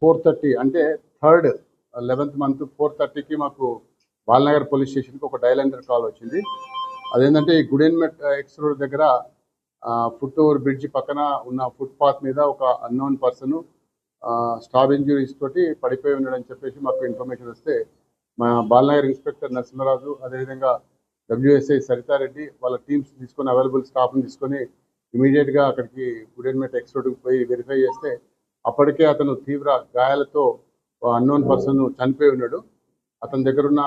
Four thirty అంటే third eleventh month four థర్టీకి మాకు బాలనగర్ పోలీస్ స్టేషన్కి ఒక డైలాండర్ కాల్ వచ్చింది. అదేంటంటే ఈ గుడెన్మెట్ ఎక్స్ రోడ్ దగ్గర ఫుట్ ఓవర్ బ్రిడ్జ్ పక్కన ఉన్న ఫుట్పాత్ మీద ఒక అన్నోన్ పర్సన్ స్టాబ్ ఇంజురీస్ తోటి పడిపోయి ఉన్నాడని చెప్పేసి మాకు ఇన్ఫర్మేషన్ వస్తే మా బాలనగర్ ఇన్స్పెక్టర్ నరసింహరాజు అదేవిధంగా డబ్ల్యూఎస్ఐ సరితారెడ్డి వాళ్ళ టీమ్స్ తీసుకొని అవైలబుల్ స్టాఫ్ని తీసుకొని ఇమీడియట్గా అక్కడికి గుడెన్మెట్ ఎక్స్ పోయి వెరిఫై చేస్తే అప్పటికే అతను తీవ్ర గాయాలతో అన్నోన్ పర్సన్ చనిపోయి ఉన్నాడు. అతని దగ్గర ఉన్న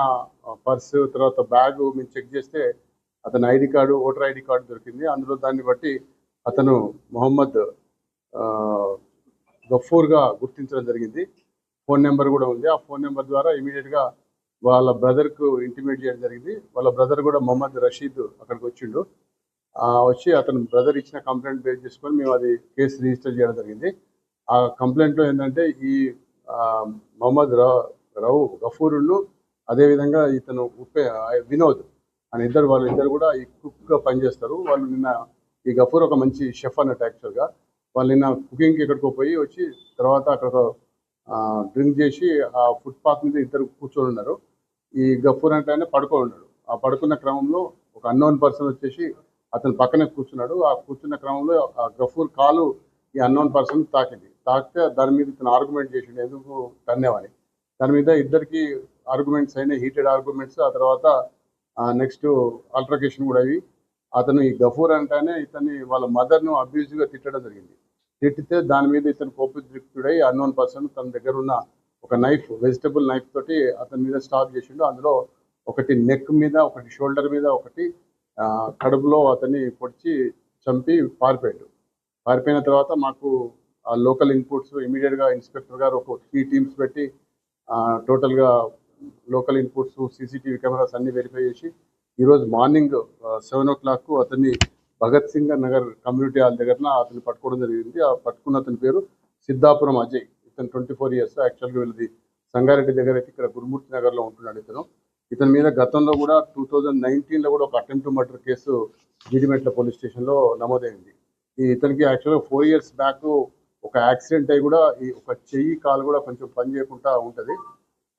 పర్సు తర్వాత బ్యాగ్ మేము చెక్ చేస్తే అతని ID card voter ID card దొరికింది. అందులో దాన్ని బట్టి అతను మొహమ్మద్ గఫూర్గా గుర్తించడం జరిగింది. ఫోన్ నెంబర్ కూడా ఉంది. ఆ ఫోన్ నెంబర్ ద్వారా ఇమీడియట్గా వాళ్ళ బ్రదర్కు ఇంటిమేట్ చేయడం జరిగింది. వాళ్ళ బ్రదర్ కూడా మొహమ్మద్ రషీద్ అక్కడికి వచ్చిండు. వచ్చి అతను బ్రదర్ ఇచ్చిన కంప్లైంట్ బేస్ చేసుకొని మేము అది కేసు రిజిస్టర్ చేయడం జరిగింది. ఆ కంప్లైంట్లో ఏంటంటే ఈ మొహమ్మద్ రా- రవు గఫూరును అదేవిధంగా ఇతను ఉపే వినోద్ అని ఇద్దరు వాళ్ళు ఇద్దరు కూడా ఈ కుక్గా పనిచేస్తారు. వాళ్ళు నిన్న ఈ గఫూర్ ఒక మంచి షెఫ్ అన్నట్టు యాక్చువల్గా వాళ్ళు నిన్న కుకింగ్కి ఎక్కడికో పోయి వచ్చి తర్వాత అక్కడ డ్రింక్ చేసి ఆ ఫుట్పాత్ మీద ఇద్దరు కూర్చొని ఉన్నారు. ఈ గఫూర్ అంటే ఆయన పడుకొని ఉన్నాడు. ఆ పడుకున్న క్రమంలో ఒక అన్నోన్ పర్సన్ వచ్చేసి అతను పక్కనే కూర్చున్నాడు. ఆ కూర్చున్న క్రమంలో ఆ గఫూర్ కాలు ఈ అన్నోన్ పర్సన్ తాకింది. తాకితే దాని మీద ఇతను ఆర్గ్యుమెంట్ చేసిండు. ఎందుకు? తన్నేవని దాని మీద ఇద్దరికి ఆర్గ్యుమెంట్స్ అయినాయి. హీటెడ్ ఆర్గ్యుమెంట్స్ ఆ తర్వాత నెక్స్ట్ ఆల్ట్రకేషన్ కూడా అవి అతను ఈ గఫూర్ అంటేనే ఇతన్ని వాళ్ళ మదర్ను అబ్యూజివ్గా తిట్టడం జరిగింది. తిట్టితే దాని మీద ఇతను కోపదృక్తుడై అన్నోన్ పర్సన్ తన దగ్గర ఉన్న ఒక నైఫ్ వెజిటబుల్ నైఫ్ తోటి అతని మీద స్టాప్ చేసిండు. అందులో ఒకటి నెక్ మీద ఒకటి షోల్డర్ మీద ఒకటి కడుపులో అతన్ని పొడిచి చంపి పారిపోయాడు. పారిపోయిన తర్వాత మాకు ఆ లోకల్ ఇన్పుట్స్ ఇమీడియట్గా ఇన్స్పెక్టర్ గారు ఒక త్రీ టీమ్స్ పెట్టి టోటల్గా లోకల్ ఇన్పుట్స్ సీసీటీవీ కెమెరాస్ అన్ని వెరిఫై చేసి ఈరోజు మార్నింగ్ సెవెన్ ఓ క్లాక్ అతన్ని భగత్ సింగ్ నగర్ కమ్యూనిటీ హాల్ దగ్గర అతన్ని పట్టుకోవడం జరిగింది. ఆ పట్టుకున్న అతని పేరు సిద్ధాపురం అజయ్. ఇతను ట్వంటీ ఫోర్ ఇయర్స్ యాక్చువల్గా వీళ్ళది సంగారెడ్డి దగ్గర అయితే ఇక్కడ గురుమూర్తి నగర్లో ఉంటున్నాడు ఇతను. ఇతని మీద గతంలో కూడా టూ థౌజండ్ నైన్టీన్లో కూడా ఒక attempt murder case Jeedimetla police స్టేషన్లో నమోదైంది. ఈ ఇతనికి యాక్చువల్గా ఫోర్ ఇయర్స్ బ్యాక్ ఒక యాక్సిడెంట్ అయి కూడా ఈ ఒక చెయ్యి కాలు కూడా కొంచెం పని చేయకుండా ఉంటుంది.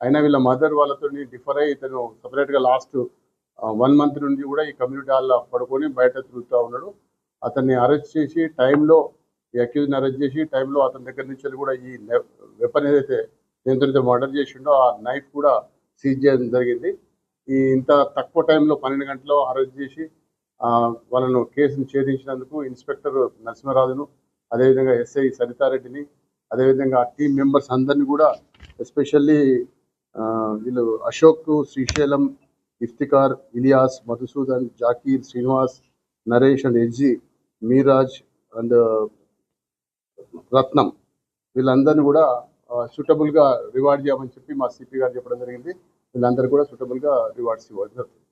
అయినా వీళ్ళ మదర్ వాళ్ళతో డిఫర్ అయ్యి ఇతను సపరేట్గా లాస్ట్ వన్ మంత్ నుండి కూడా ఈ కమ్యూనిటీ హాల్లో పడుకొని బయట తిరుగుతూ ఉన్నాడు. అతన్ని అరెస్ట్ చేసి టైంలో ఈ అక్యూజ్ని అరెస్ట్ చేసి టైంలో అతని దగ్గర నుంచి వెళ్ళి కూడా ఈ వెపన్ ఏదైతే దేంతో మర్డర్ చేసిండో ఆ నైఫ్ కూడా సీజ్ చేయడం జరిగింది. ఈ ఇంత తక్కువ టైంలో పన్నెండు గంటల్లో అరెస్ట్ చేసి వాళ్ళను కేసును ఛేదించినందుకు ఇన్స్పెక్టర్ నరసింహరాజును అదేవిధంగా ఎస్ఐ సరితారెడ్డిని అదేవిధంగా ఆ టీం మెంబర్స్ అందరినీ కూడా ఎస్పెషల్లీ వీళ్ళు అశోక్ శ్రీశైలం ఇఫ్తికార్ ఇలియాస్ మధుసూదన్ జాకీర్ శ్రీనివాస్ నరేష్ అండ్ ఎజ్జి మీరాజ్ అండ్ రత్నం. వీళ్ళందరినీ కూడా సూటబుల్గా రివార్డ్ చేయమని చెప్పి మా సిపి గారు చెప్పడం జరిగింది. వీళ్ళందరూ కూడా సూటబుల్గా రివార్డ్స్ ఇవ్వడం జరుగుతుంది.